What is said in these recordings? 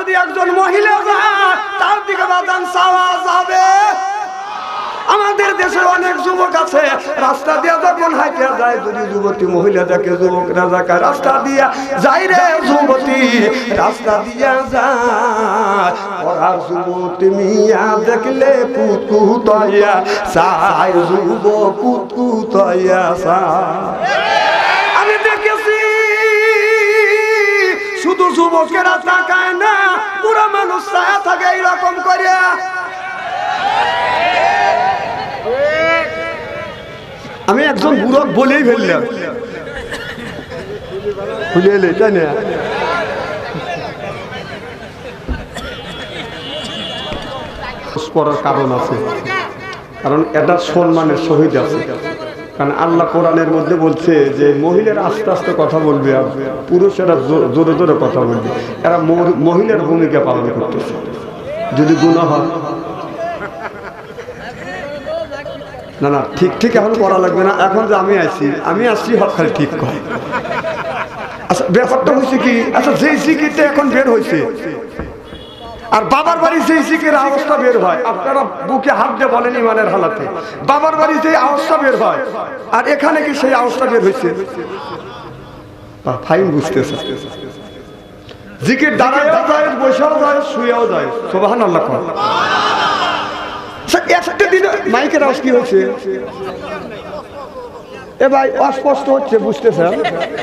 যদি একজন মহিলা যায়, তার দিকে বাদান চাওয়া যাবে। আমাদের দেশে অনেক যুবক আছে, রাস্তা দিয়ে যখন হাইতে যায়, যদি যুবতী মহিলা দেখে রাস্তা দিয়া যাই রে যুবতী, রাস্তা দিয়া পড়ার যুবতী মিয়া দেখলে কুতকুতয়া চাই যুব কুতকুতয়া শুধু যুবকেরা তাকায় না পুরো মানুষ ছায়া থাকে এইরকম করে আমি একজন বুড়ক বলেই ফেললাম। কারণ আছে। কারণ এটা সম্মানের সহিত আছে। কারণ আল্লাহ কোরআনের মধ্যে বলছে যে মহিলারা আস্তে আস্তে কথা বলবে আর পুরুষেরা জোরে জোরে কথা বলবে। এরা মহ- মহিলার ভূমিকা পালন করতেছে। যদি গুণা হয়। না না, ঠিক ঠিক এখন করা লাগবে না। এখন যে আমি আসছি আমি আসছি হক খালি ঠিক কয় আচ্ছা ব্যাপারটা হয়েছে কি? আচ্ছা যেই সিকিরটা এখন বের হয়েছে আর বাবার বাড়ি সেই সিকের আওয়াজটা বের হয়, আপনারা বুকে হাত দিয়ে বলেন ইমানের হালাতে। বাবার বাড়ি সেই আওয়াজটা বের হয়, আর এখানে কি সেই আওয়াজটা বের হয়েছে? ফাইন বুঝতেছে। জিকির দাঁড়ায় যায় বসেও যায়, শুয়েও দিন মাইকের এ ভাই, অস্পষ্ট হচ্ছে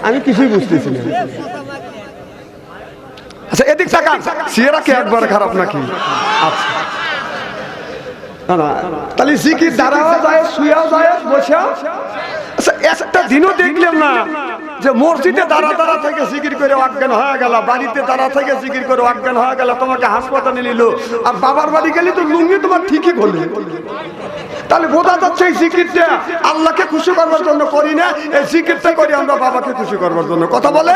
আমি কিছুই বুঝতেছি না। আচ্ছা এদিক তাকান। সিয়েরা কি একবার খারাপ নাকি? আচ্ছা। না তাহলে জিকির দাঁড়াও যায় শুয়েও যায় বসেও। আচ্ছা একটা দিনও দেখলাম না যে মসজিদে দাঁড়া দাঁড়া থেকে জিকির করে অজ্ঞান হয়ে গেল বাড়িতে দাঁড়া থেকে জিকির করে অজ্ঞান হয়ে গেল তোমাকে হাসপাতালে নিল। আর বাবার বাড়ি গেলে তো লুঙ্গি তোমার ঠিকই করলে তাহলে বোঝা যাচ্ছে এই জিকিরটা আল্লাহকে খুশি করবার জন্য করি না এই জিকিরটা করি আমরা বাবাকে খুশি করবার জন্য। কথা বলে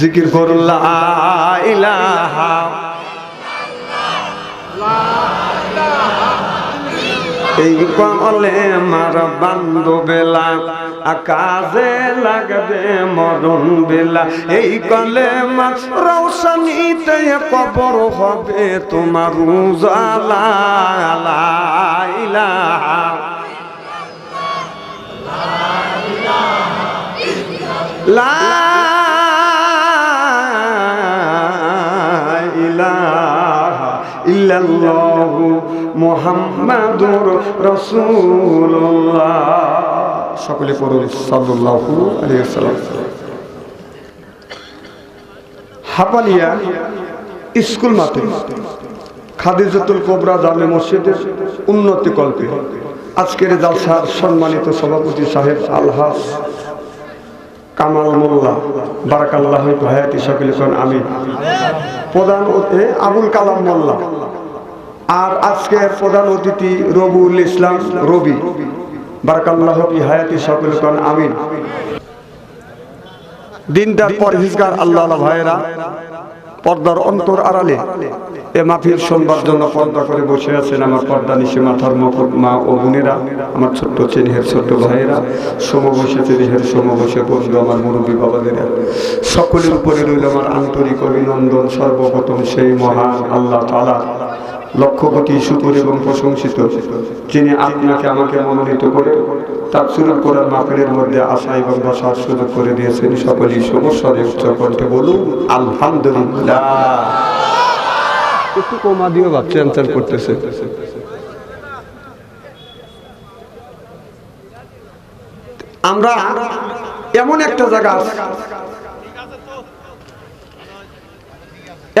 জিকির করল্লা ইলাহা। এই কলে মার বান্ধবেলা আকাশে লাগবে মরণ বেলা। এই কলে মার কবর হবে তোমার উজালা লা ইলাহা ইল্লাল্লাহু মুহাম্মাদুর রাসূলুল্লাহ। সকলে পড়ুন, সাল্লাল্লাহু আলাইহি ওয়াসাল্লাম। হাপালিয়া স্কুল মাঠে খাদিজাতুল কোবরা জামে মসজিদের উন্নতি কল্পে আজকের জালসার সম্মানিত সভাপতি সাহেব আলহাস কামাল মোল্লা। বারাকাল্লাহ হায়াতি, সকলে কোন আমি প্রধান আবুল কালাম মোল্লা। আর আজকের প্রধান অতিথি রবুল ইসলাম রবি। বারাকাল্লাহ হায়াতি সকলে আমিন। দিনদার পরহেজগার আল্লাহ ভাইয়েরা, পর্দার অন্তর আড়ালে এ মাফির সোমবার জন্য পর্দা করে বসে আছেন আমার পর্দা নিশে মাথার মুকুট মা ও বোনেরা, আমার ছোট্ট চেনিহের ছোট্ট ভাইয়েরা সমবসে চেনিহের সমবসে বন্ধু, আমার মুরব্বী বাবাদেরা। সকলের উপরে রইল আমার আন্তরিক অভিনন্দন, সর্বপ্রথম সেই মহান আল্লাহ তালা লক্ষ কোটি শুকুর এবং প্রশংসিত, যিনি আপনাকে আমাকে মনোনীত করে তার সুরত করার মাহফিলের মধ্যে আশা এবং বসার সুযোগ করে দিয়েছেন। সকলেই সমস্যার উচ্চ কণ্ঠে বলুন, আলহামদুলিল্লাহ। একটু কমা দিও ভাবছে অ্যান্সার করতেছে আমরা এমন একটা জায়গা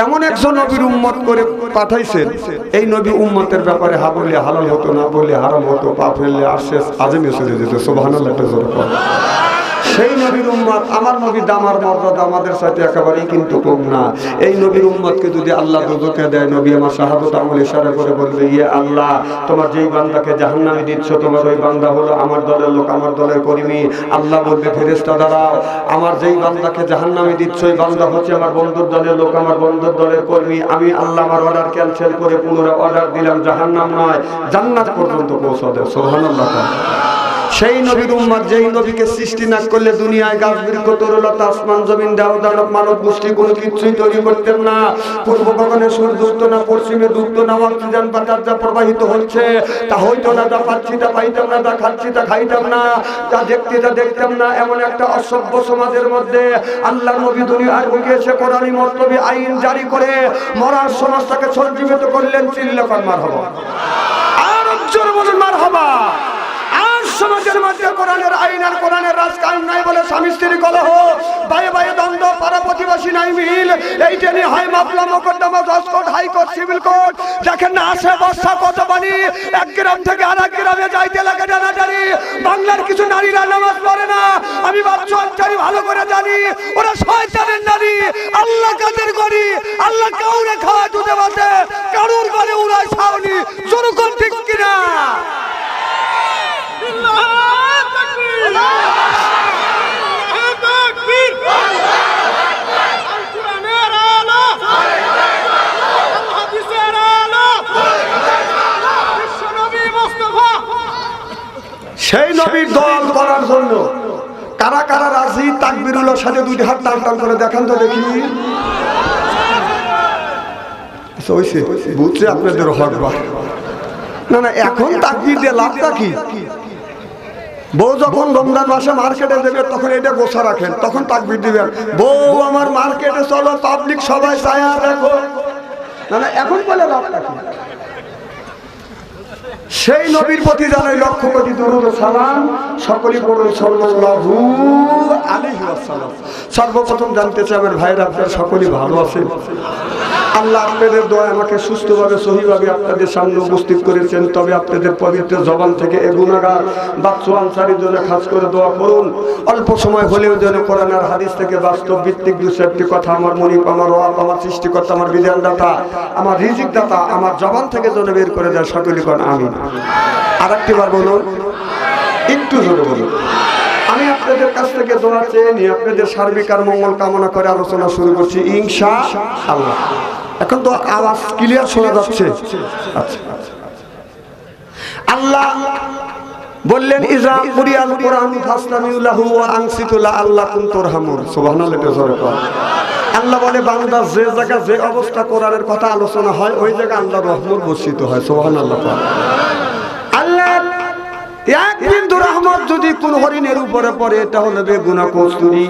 এমন একজন নবীর উম্মত করে পাঠাইছেন, এই নবী উম্মতের ব্যাপারে হা বললে হালাল হতো, না বললে হারাম হতো, পা ফেললে আসছে আজমে চলে যেত সোভানাল্লাহ একটা জোর। সেই নবীর উম্মত, আমার নবীর দামার মর্যাদা আমাদের সাথে একেবারেই কিন্তু কম না। এই নবীর উম্মতকে যদি আল্লাহ দুদকে দেয়, নবী আমার শাহাদত আমল ইশারা করে বলবে ইয়ে আল্লাহ, তোমার যেই বান্দাকে জাহান্নামে দিচ্ছ, তোমার ওই বান্দা হলো আমার দলের লোক, আমার দলের কর্মী। আল্লাহ বলবে ফেরেস্তা দাঁড়াও, আমার যেই বান্দাকে জাহান্নামে দিচ্ছ, ওই বান্দা হচ্ছে আমার বন্ধুর দলের লোক, আমার বন্ধুর দলের কর্মী। আমি আল্লাহ আমার অর্ডার ক্যান্সেল করে পুনরায় অর্ডার দিলাম, জাহান্নাম নয়, জান্নাত পর্যন্ত পৌঁছা দেয় সোহান সেই নবীর উম্মার যেই নবীকে সৃষ্টি না করলে দুনিয়ায় গাছ বৃক্ষ তরুলতা আসমান জমিন দেহ দানব, মানব গোষ্ঠী, কোনো কিছুই তৈরি করতেন না। পূর্ব গগনে সূর্য উঠতো না, পশ্চিমে ডুবতো না অক্সিজেন বাতাস যা প্রবাহিত হচ্ছে। তা হইতো না তা পাচ্ছি তা পাইতাম না তা খাচ্ছি তা খাইতাম না তা দেখতে তা দেখতাম না, এমন একটা অসভ্য সমাজের মধ্যে আল্লাহ নবী দুনিয়ার বুকে এসে কোরআনী মর্তবী আইন জারি করে মরার সমাজটাকে সঞ্জীবিত করলেন চিল্লাপান মার হব আর জোর বলুন মার হবা সমাজের মধ্যে কোরআনের আইন আর কোরআনের রাজ কায়ম নাই বলে স্বামী স্ত্রী কলহ। বায়ে বায়ে দ্বন্দ্ব, পাড়া প্রতিবাসী নাই মিল। এইটা নিয়ে হয় মামলা মোকদ্দমা, জজ কোর্ট হাইকোর্ট সিভিল কোর্ট। দেখেন না আসে বর্ষা, কত পানি। এক গ্রাম থেকে আর এক গ্রামে যাইতে লাগে জানাজানি বাংলার কিছু নারীরা নামাজ পড়ে না। আমি বাচ্চা অঞ্চলি ভালো করে জানি। ওরা শয়তানের নারী। আল্লাহ কাদের করি আল্লাহ কাউরে খাওয়া দুধে বাসে কারুর ঘরে উড়ায় ছাউনি। জনগণ ঠিক কিনা? সেই নবীর দল করার জন্য কারা কারা রাজি? তাকবিরুল্লাহর সাথে দুইটি হাত টান টান করে দেখান তো দেখি। আচ্ছা, বুঝছে আপনাদের হকবা না না এখন তাকবির দিয়ে লাভটা কি? বউ যখন রমজান মাসে মার্কেটে দেবে, তখন এটা গোসা রাখেন, তখন তাকবির দিবেন। বউ আমার মার্কেটে চলো পাবলিক সবাই ছায়া দেখো। না এখন বলে রাখ সেই নবীর প্রতি জানাই লক্ষ কোটি দরুদ সালাম। সকলই করুন সাল্লাল্লাহু আলাইহি ওয়াসাল্লাম। সর্বপ্রথম জানতে চাই, আমার ভাইরা, আপনারা সকলেই ভালো আছেন? আল্লাহ আপনাদের দোয়া, আমাকে সুস্থভাবে, সহিভাবে আপনাদের সামনে উপস্থিত করেছেন। তবে আপনাদের পবিত্র জবান থেকে এ গুণাগার বাচ্চু আনসারির জন্য খাস করে দোয়া করুন। অল্প সময় হলেও যেন কোরআন আর হাদিস থেকে বাস্তব ভিত্তিক দু চারটি কথা আমার মনিপ আমার রব, আমার সৃষ্টিকর্তা, আমার বিধানদাতা, আমার রিজিক দাতা আমার জবান থেকে যেন বের করে দেয় সকলে কোন আমি আর একটি বার বলুন, একটু জোরে বলুন। আমি আপনাদের কাছ থেকে দোয়া চেয়ে নিয়ে আপনাদের সার্বিক আর মঙ্গল কামনা করে আলোচনা শুরু করছি ইংসা আল্লাহ এখন তো আওয়াজ ক্লিয়ার শোনা যাচ্ছে। আচ্ছা। আল্লাহ বললেন, ইজা কুরিয়াল কোরআন ফাসলামিউ লাহু ওয়া আনসিতু লাআল্লাকুম তুরহামুন সুবহানাল্লাহ কর আল্লাহ বলে, বান্দা যে জায়গা যে অবস্থা কোরআনের কথা আলোচনা হয়, ওই জায়গা আল্লাহ রহমত বর্ষিত হয়। সুবহানাল্লাহ আল্লাহ এক বিন্দু রহমত যদি কোন হরিণের উপরে পড়ে, এটা হলো বেগুনা কস্তুরি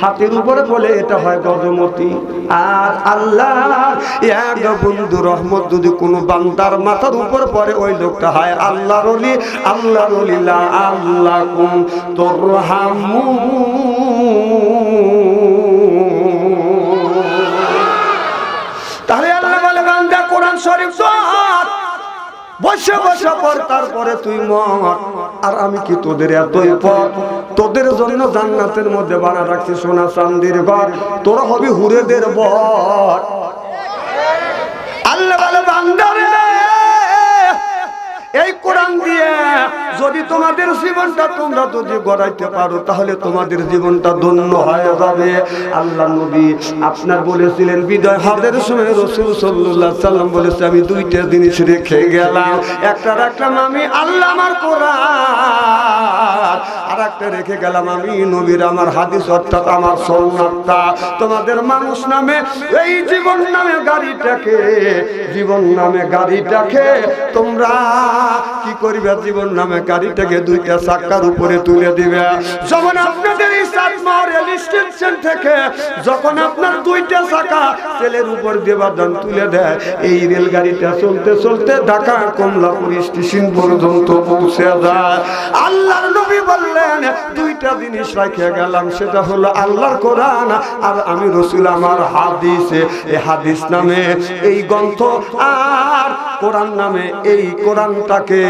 হাতের উপরে বলে এটা হয় গজমতি। আর আল্লাহ, এক বন্ধু রহমত যদি কোন বান্দার মাথার উপর পড়ে, ওই লোকটা হয় আল্লাহ রলি আল্লাহ রলিলা আল্লাহ কুম তোর তাহলে আল্লাহ বলে, বান্দা কোরআন শরীফ। বসে বসে পর, তারপরে তুই মর। আর আমি কি তোদের এতই পথ তোদের জন্য জান্নাতের মধ্যে বানা রাখছি সোনা চান্দির ঘর। তোরা হবি হুরেদের বর। আল্লাহ বান্দারে এই কোরআন দিয়ে যদি তোমাদের জীবনটা তোমরা যদি গড়াইতে পারো, তাহলে তোমাদের জীবনটা ধন্য হয়ে যাবে। আল্লাহ নবী আপনার বলেছিলেন, বিদয় হাদের সময় রসুল সাল্লাহ সাল্লাম বলেছে, আমি দুইটা জিনিস রেখে গেলাম। একটা রাখলাম আমি আল্লাহ আমার কোরআন আর একটা রেখে গেলাম আমি নবীর আমার হাদিস, অর্থাৎ আমার সন্ন্যাতটা। তোমাদের মানুষ নামে, এই জীবন নামে গাড়িটাকে, জীবন নামে গাড়িটাকে, তোমরা কি করবে? জীবন নামে গাড়িটাকে দুইটা চাক্কার উপরে তুলে দিবে। যখন আপনাদের এই চাকমা রেল স্টেশন থেকে যখন আপনার দুইটা চাকা তেলের উপর দেবার দান তুলে দেয়, এই রেলগাড়িটা চলতে চলতে ঢাকা কমলাপুর স্টেশন পর্যন্ত পৌঁছে যায়। আল্লাহর নবী বললেন, দুইটা জিনিস রেখে গেলাম, সেটা হলো আল্লাহর কোরআন আর আমি রসুল আমার হাদিসে। এই হাদিস নামে এই গ্রন্থ আর কোরআন নামে এই কোরআনটাকে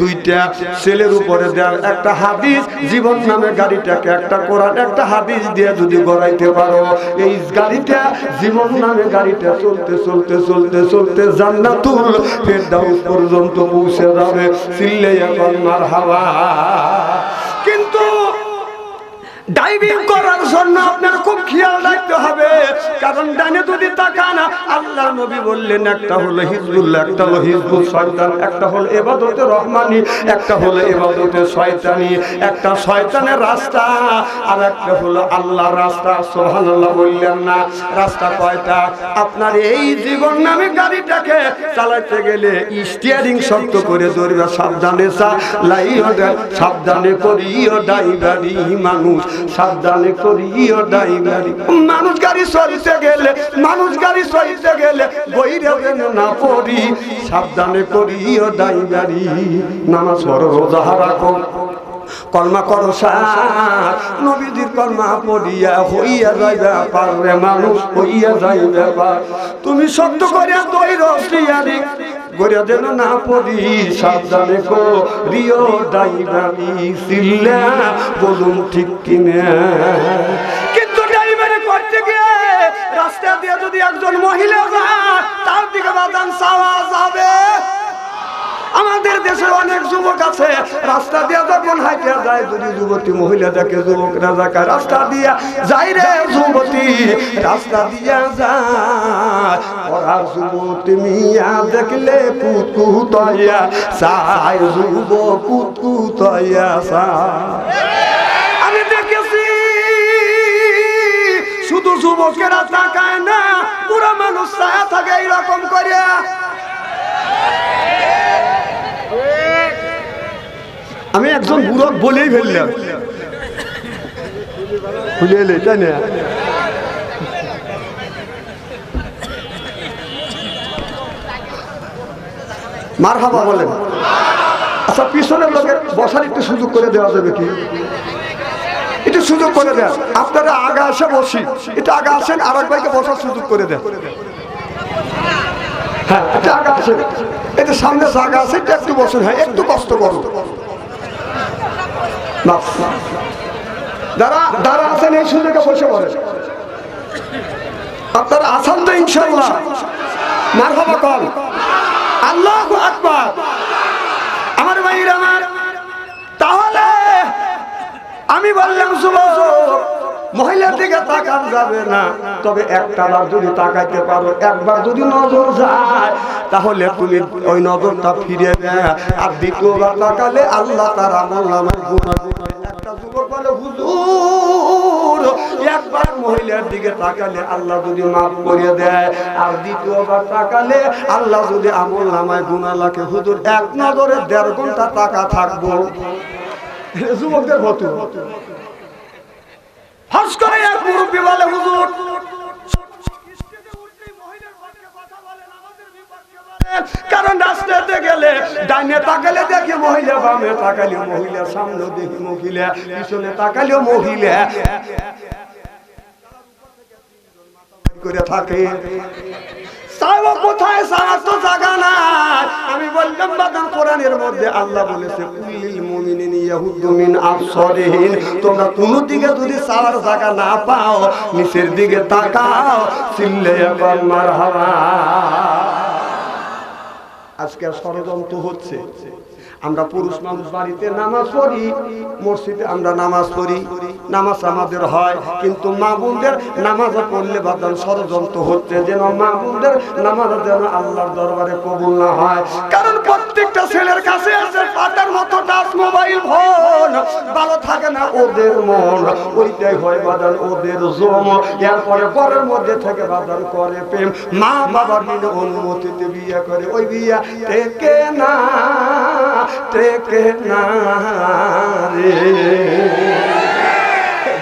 দুইটা ছেলের উপরে দেওয়ার একটা হাদিস, জীবন নামে গাড়িটাকে একটা কোরআন, একটা হাদিস দিয়ে যদি গড়াইতে পারো, এই গাড়িটা জীবন নামে গাড়িটা চলতে চলতে চলতে চলতে জান্নাতুল ফেরদাউস পর্যন্ত পৌঁছে যাবে। সিল্লে এখন মার হাওয়া কিন্তু ডাইভিং করার জন্য আপনার খুব খেয়াল রাখতে হবে। কারণ ডানে যদি তাকান, আল্লাহ নবী বললেন, একটা হলো হিজবুল্লাহ, একটা হলো হিজবুল শয়তান, একটা হলো এবাদতে রহমানি, একটা হলো এবাদতে শয়তানি, একটা শয়তানের রাস্তা, আর একটা হলো আল্লাহর রাস্তা। সুবহানাল্লাহ বললেন না, রাস্তা কয়টা? আপনার এই জীবন নামে গাড়িটাকে চালাতে গেলে স্টিয়ারিং শক্ত করে ধরবে, সাবধানে চালাইও দেন সাবধানে করিও ড্রাইভারি মানুষ, সাবধানে করিও মানুষ গাড়ি চলতে গেলে, মানুষ গাড়ি চলতে গেলে না পড়ি, সাবধানে রাখো। কলমা করো নবীজির কলমা পড়িয়া হইয়া যাইবা পারবে মানুষ, হইয়া যাইবে তুমি সত্য করিয়া তৈর গড়িয়া যেন না পড়ি, সাবধানে গো রিও ডাইবানি সিল্লা বলুন ঠিক কিনে। কিন্তু ড্রাইভারে করতে গিয়ে রাস্তা দিয়ে যদি একজন মহিলা যায়, তার দিকে বাদান চাওয়া যাবে। আমাদের দেশে অনেক যুবক আছে। রাস্তা দিয়ে যখন হাইতে যায়, যদি যুবতী মহিলা দেখে যুবকরা যাকে রাস্তা দিয়া যাই রে যুবতী, রাস্তা দিয়া যায়। পড়ার যুবতী মিয়া দেখলে কুতকুতয়া সাই যুব আমি দেখেছি, শুধু যুবকেরা তাকায় না, পুরো মানুষ ছায়া থাকে এইরকম করিয়া। আমি একজন বুড়ো বলেই ফেললাম। ভুলে এলে তাই না। মার হাবা বলেন। আচ্ছা পিছনের লোকের বসার একটু সুযোগ করে দেওয়া যাবে কি? একটু সুযোগ করে দেন। আপনারা আগা এসে বসি। এটা আগা আসেন আর এক ভাইকে বসার সুযোগ করে দেন। হ্যাঁ এটা আগা আসেন। এটা সামনে জায়গা আছে এটা একটু বসেন। হ্যাঁ একটু কষ্ট করুন। যারা যারা আছেন এই সুযোগে বসে পড়ে আপনারা আসান তো ইনশাল্লাহ মার হবা কল আল্লাহ আকবার। আমার ভাইরা আমার। তাহলে আমি বললাম যুবক মহিলার দিকে তাকান যাবে না। তবে একটা বার যদি তাকাইতে পারো, একবার যদি নজর যায়, তাহলে তুমি ওই নজরটা ফিরে দেয় আর দ্বিতীয়বার তাকালে আল্লাহ তার আমল একটা একবার মহিলার দিকে তাকালে আল্লাহ যদি দেয়। আর দ্বিতীয়বার তাকালে আল্লাহ যদি নামায় এক দেড় ঘণ্টা টাকা থাকব। যুবকদের হতো করে এক মুরব্বী বলে, হুজুর, কারণ রাস্তাতে গেলে ডাইনে তাকালে দেখি মহিলা, বামে মহিলা, সামনে দেখি মহিলা, পিছনে মহিলা। করে থাকে। আমি বললাম বাদান কোরআনের মধ্যে আল্লাহ বলেছে তোমরা কোন দিকে যদি না পাও, নিচের দিকে তাকাও চিল্লে আজকে ষড়যন্ত্র হচ্ছে। আমরা পুরুষ মানুষ বাড়িতে নামাজ পড়ি, মসজিদে আমরা নামাজ পড়ি, নামাজ আমাদের হয়, কিন্তু মা বোনদের নামাজ পড়লে বাদান ষড়যন্ত্র হচ্ছে, যেন মা বোনদের নামাজ যেন আল্লাহর দরবারে কবুল না হয়। কারণ প্রত্যেকটা ছেলের কাছে আছে পাতার মতো টাচ মোবাইল ফোন। ভালো থাকে না ওদের মন। ওইটাই হয় বাদান ওদের জম। এরপরে ঘরের মধ্যে থেকে বাদান করে প্রেম। মা বাবার বিনা অনুমতিতে বিয়ে করে। ওই বিয়া টেকে না টেকে না রে।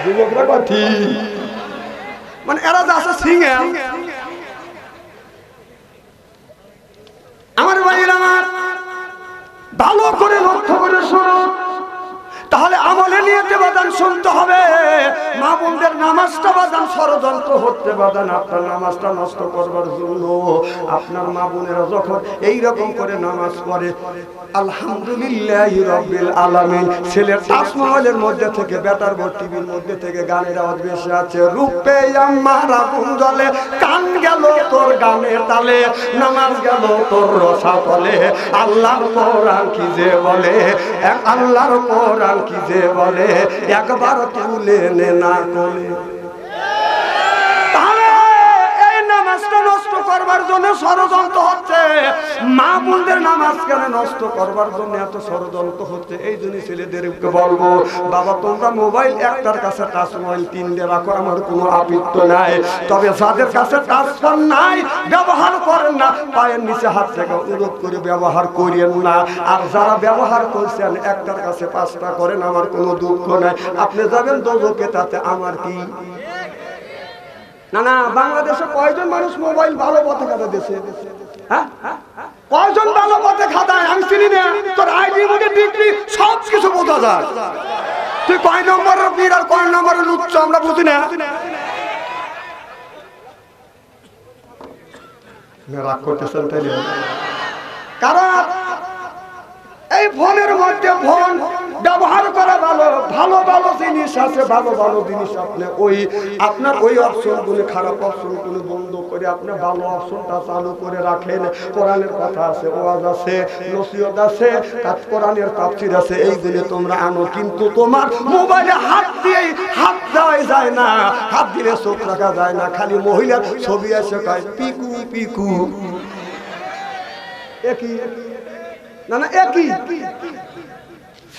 যুবকরা কথা মানে এরা যে আছে সিঙ্গেল। বাদান শুনতে হবে। মা বোনদের নামাজটা বাদান ষড়যন্ত্র হতে বাদান আপনার নামাজটা নষ্ট করবার জন্য। আপনার মা বোনেরা যখন এই রকম করে নামাজ পড়ে তোর রসা আল্লাহর কোরআন কি যে বলে? আল্লাহর কোরআন কি যে বলে? একবার তুলে নে না কোলে তাহলে এই নামাজটা নষ্ট করবার জন্য ষড়যন্ত্র হচ্ছে। মা বোনদের নামাজ কেন নষ্ট করবার জন্য এত ষড়যন্ত্র হচ্ছে? এই জন্য ছেলেদেরকে বলব, বাবা, তোমরা মোবাইল, একটার কাছে টাচ মোবাইল, তিনটে রাখো, আমার কোনো আপিত্ত নাই। তবে যাদের কাছে টাচ ফোন নাই, ব্যবহার করেন না। পায়ের নিচে হাত থেকে অনুরোধ করে ব্যবহার করিয়েন না। আর যারা ব্যবহার করছেন, একটার কাছে পাঁচটা করেন, আমার কোনো দুঃখ নাই। আপনি যাবেন দোজকে তাতে আমার কি? না না, বাংলাদেশে কয়জন মানুষ মোবাইল ভালো পথে খাতা দেশে? হ্যাঁ? কয়জন ভালো পথে খাতায় আমি চিনি না। তোর আইডি মধ্যে ডিগ্রি সব কিছু বোঝা যায়। তুই কয় নম্বরের বীর আর কয় নম্বরের লুচ্ছ আমরা বুঝি না। রাগ করতেছেন তাইলে? কারণ এই ফোনের মধ্যে ফোন ব্যবহার করা ভালো ভালো ভালো জিনিস আছে, ভালো ভালো জিনিস আপনি ওই, আপনার ওই অপশনগুলো খারাপ অপশনগুলো বন্ধ করে আপনি ভালো অপশনটা চালু করে রাখেন। কোরআনের কথা আছে, ওয়াজ আছে, নসিহত আছে তার কোরআনের তাফসির আছে, এইগুলো তোমরা আনো। কিন্তু তোমার মোবাইলে হাত দিয়ে হাত দেওয়াই যায় না। হাত দিলে চোখ রাখা যায় না, খালি মহিলার ছবি আছে কয়, পিকু পিকু। একই, না না, একই।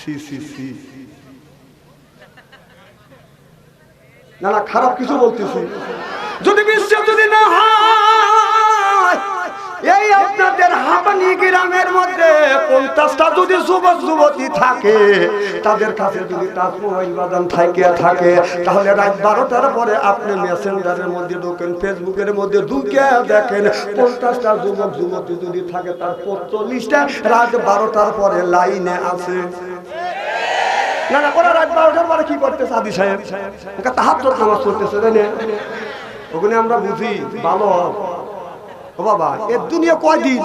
সি সি সি। না না, খারাপ কিছু বলতেছি। যদি বিশ্বাস যদি না এই আপনাদের হাঁপানি গ্রামের মধ্যে পঞ্চাশটা যদি যুবক, যুবতী থাকে, তাদের কাছে যদি মোবাইল বাদান থাকে থাকে, তাহলে রাত বারোটার পরে আপনি মেসেঞ্জারের মধ্যে ঢোকেন, ফেসবুকের মধ্যে ঢুকে দেখেন, পঞ্চাশটা যুবক, যুবতী যদি থাকে, তার পঁয়তাল্লিশটা রাত বারোটার পরে লাইনে আছে। না না ওরা রাত বারোটার পরে কি করতেছে আদি সাহেব? তাহার তোর নামাজ পড়তেছে, তাই না? ওখানে আমরা বুঝি, ভালো। ও বাবা এর দুনিয়া কয়দিন?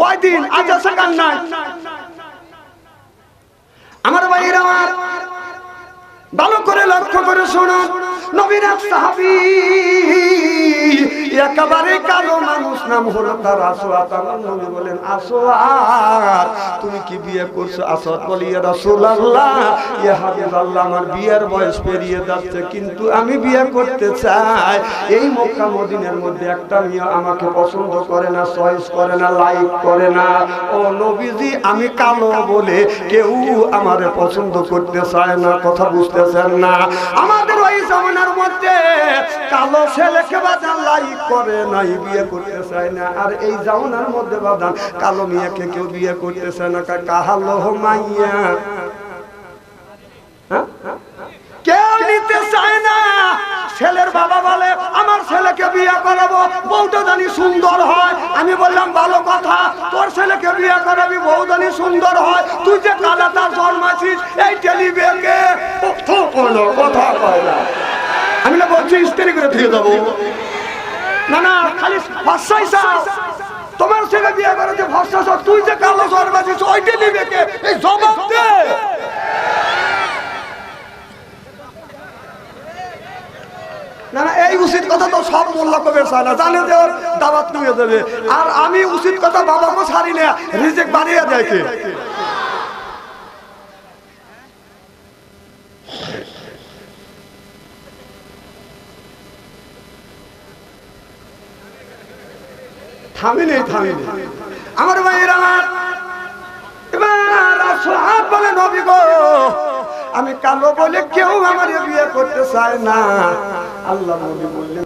কয়দিন? আজ আছে নাই। আমার ভাইয়ের আমার, ভালো করে লক্ষ্য করে শুনুন নবীন সাহাবী একেবারে কালো মানুষ নাম হলো তার আসোয়াত আমার নবী বলেন আসোয়াত তুমি কি বিয়ে করছ? আসওয়াত বলি, ইয়া রাসূলুল্লাহ, ইয়া আমার বিয়ের বয়স পেরিয়ে যাচ্ছে, কিন্তু আমি বিয়ে করতে চাই। এই মক্কা মদিনার মধ্যে একটা মেয়ে আমাকে পছন্দ করে না, চয়েস করে না, লাইক করে না। ও নবীজি, আমি কালো বলে কেউ আমারে পছন্দ করতে চায় না, কথা বুঝতেছেন না। আমাদের ওই জামানার মধ্যে কালো ছেলেকে বাজান লাইক করে নাই, বিয়ে করতে চায় না। আর এই জামানার মধ্যে বাজান কালো মেয়েকে কেউ বিয়ে করতে চায় না। কাহালো মাইয়া। হ্যাঁ? কেউ নিতে চায় না। ছেলের বাবা বলে, আমার ছেলেকে বিয়ে করাবো, বউটা জানি সুন্দর হয়। আমি বললাম, ভালো কথা, তোর ছেলেকে বিয়ে করাবি, বউ জানি সুন্দর হয়। তুই যে কালাটা জন্মাছিস এই টেলিভিশনকে কথা কয় না। আমি না বলছি, স্ত্রী করে ধুয়ে যাব। তোমার ছেলে বিয়ে ভরসা তুই যে কালো জন্মাছিস ওই টেলিভিশনকে এই জবাব দে। উচিত কবে জানে আর আমি উচিত কথা বাবাকে ছাড়ি না রিজেক বানিয়ে দেয় কে? থামি নেই থামে নেই আমার। ভাইয়ের আমি কালো বলে কেউ আমার বিয়ে করতে চায় না। আল্লাহ নবী বললেন